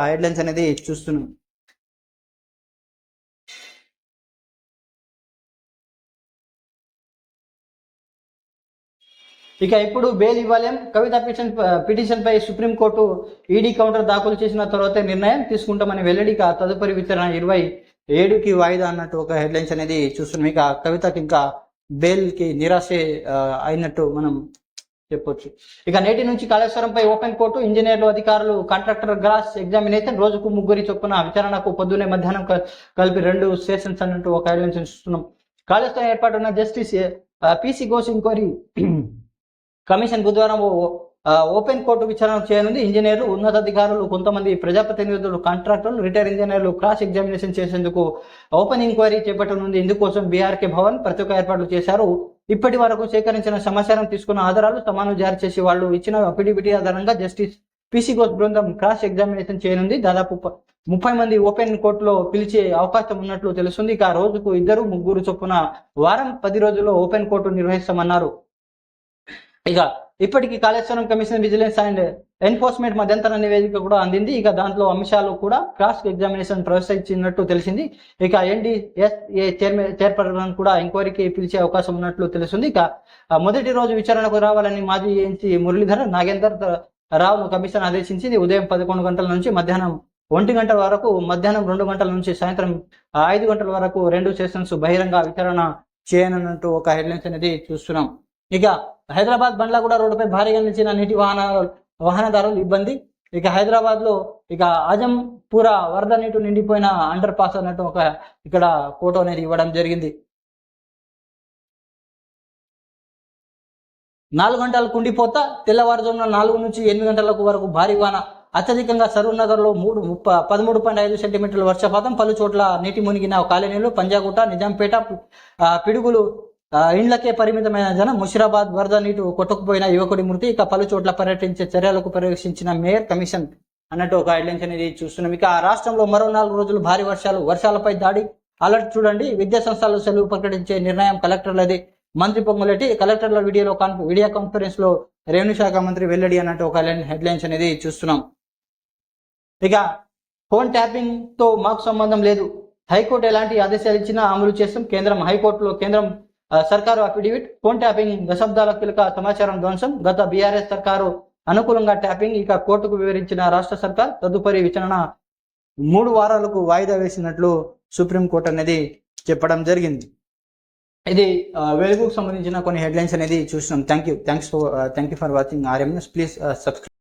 Headlines అనేది చూస్తున్నాం. ఇక ఇప్పుడు బెయిల్ ఇవ్వలేం. కవిత పిటిషన్ పిటిషన్ పై సుప్రీంకోర్టు ఈడీ కౌంటర్ దాఖలు చేసిన తర్వాత నిర్ణయం తీసుకుంటామని వెల్లడి. తదుపరి విచారణ ఇరవై ఏడుకి వాయిదా అన్నట్టు ఒక హెడ్లైన్స్ అనేది చూస్తున్నాం. ఇక కవితకి ఇంకా బెయిల్కి నిరాశ అయినట్టు మనం చెప్పొచ్చు. ఇక నేటి నుంచి కాళేశ్వరంపై ఓపెన్ కోర్టు ఇంజనీర్లు అధికారులు కాంట్రాక్టర్ గ్రాస్ ఎగ్జామినేషన్ రోజుకు ముగ్గురి చొప్పున విచారణకు పొద్దునే మధ్యాహ్నం క- కలిపి రెండు సెషన్స్ అన్నట్టు ఒక హెడ్లైన్స్ ఇస్తున్నాం Kaleshwaram ఏర్పాటున్న justice PC Ghosh inquiry commission బుధవారం ఓపెన్ కోర్టు విచారణ చేయనుంది. ఇంజనీర్లు ఉన్నతాధికారులు కొంతమంది ప్రజాప్రతినిధులు కాంట్రాక్టర్లు రిటైర్ ఇంజనీర్లు క్రాస్ ఎగ్జామినేషన్ చేసేందుకు ఓపెన్ ఇంక్వైరీ చేపట్టనుంది. ఇందుకోసం బీఆర్కే భవన్ ప్రతి ఒక్క ఏర్పాట్లు చేశారు. ఇప్పటి వరకు సేకరించిన సమాచారం తీసుకున్న ఆధారాలు సమానం జారీ చేసి వాళ్ళు ఇచ్చిన అఫిడవిటీ ఆధారంగా జస్టిస్ పిసి ఘోష్ బృందం క్రాస్ ఎగ్జామినేషన్ చేయనుంది. దాదాపు ముప్పై మంది ఓపెన్ కోర్టులో పిలిచే అవకాశం ఉన్నట్లు తెలుస్తుంది. ఇక రోజుకు ఇద్దరు ముగ్గురు చొప్పున వారం పది రోజుల్లో ఓపెన్ కోర్టు నిర్వహిస్తామన్నారు. ఇక ఇప్పటికీ Kaleshwaram commission vigilance and enforcement మధ్యంతర నివేదిక కూడా అందింది. ఇక దాంట్లో అంశాలు కూడా క్రాస్ ఎగ్జామినేషన్ ప్రవేశించినట్టు తెలిసింది. ఇక ఎన్డీఎస్ఏ చైర్మన్ చైర్పర్సన్ కూడా ఎంక్వైరీకి పిలిచే అవకాశం ఉన్నట్లు తెలుస్తుంది. ఇక మొదటి రోజు విచారణకు రావాలని మాజీ ఎంపీ మురళీధర్ నాగేందర్ రావును కమిషన్ ఆదేశించింది. ఉదయం పదకొండు గంటల నుంచి మధ్యాహ్నం ఒంటి గంటల వరకు మధ్యాహ్నం రెండు గంటల నుంచి సాయంత్రం ఐదు గంటల వరకు రెండు సెషన్స్ బహిరంగ విచారణ చేయనున్నట్టు ఒక హెడ్లైన్స్ అనేది చూస్తున్నాం. ఇక హైదరాబాద్ బండ్లగూడ రోడ్డుపై భారీగా నిలిచిన నీటి వాహన వాహనదారులు ఇబ్బంది. ఇక హైదరాబాద్లో ఇక అజంపుర వరద నీటి నిండిపోయిన అండర్ పాస్ అన్నట్టు ఒక ఇక్కడ ఫోటో అనేది ఇవ్వడం జరిగింది. నాలుగు గంటలు కుండిపోతా తెల్లవారుజామున నాలుగు నుంచి ఎనిమిది గంటలకు వరకు భారీ వాన. అత్యధికంగా సరూర్ నగర్లో మూడు ముప్పై పదమూడు పాయింట్ ఐదు సెంటీమీటర్ల వర్షపాతం. పలు చోట్ల నీటి మునిగిన కాలనీలు పంజాగుట్ట నిజాంపేట పిడుగులు ఇండ్లకే పరిమితమైన జనం ముషిరాబాద్ వరద నీటి కొట్టుకుపోయిన యువకుడి మృతి ఇక పలు చోట్ల పర్యటించే చర్యలకు పర్యవేక్షించిన మేయర్ కమిషన్ అన్నట్టు ఒక హెడ్లైన్స్ అనేది చూస్తున్నాం. ఇక ఆ రాష్ట్రంలో మరో నాలుగు రోజులు భారీ వర్షాలు వర్షాలపై దాడి అలర్ట్ చూడండి. విద్యా సంస్థలు సెలవు ప్రకటించే నిర్ణయం కలెక్టర్లది. మంత్రి పొంగులెట్టి కలెక్టర్ల వీడియోలో కాన్ఫ వీడియో కాన్ఫరెన్స్లో రెవెన్యూ శాఖ మంత్రి వెల్లడి అన్నట్టు ఒక హెడ్లైన్స్ అనేది చూస్తున్నాం. ఇక ఫోన్ ట్యాపింగ్తో మాకు సంబంధం లేదు. హైకోర్టు ఎలాంటి ఆదేశాలు ఇచ్చినా అమలు చేస్తాం. కేంద్రం హైకోర్టులో కేంద్రం సర్కారు అఫిడవిట్ ఫోన్ ట్యాపింగ్ దశాబ్దాల కీలక సమాచారం ధ్వంసం గత బీఆర్ఎస్ సర్కారు అనుకూలంగా ట్యాపింగ్ ఇక కోర్టుకు వివరించిన రాష్ట్ర సర్కార్ తదుపరి విచారణ మూడు వారాలకు వాయిదా వేసినట్లు సుప్రీంకోర్టు అనేది చెప్పడం జరిగింది. ఇది వెలుగుకు సంబంధించిన కొన్ని హెడ్లైన్స్ అనేది చూసినాం. Thank you thanks for thank you for watching RMS please subscribe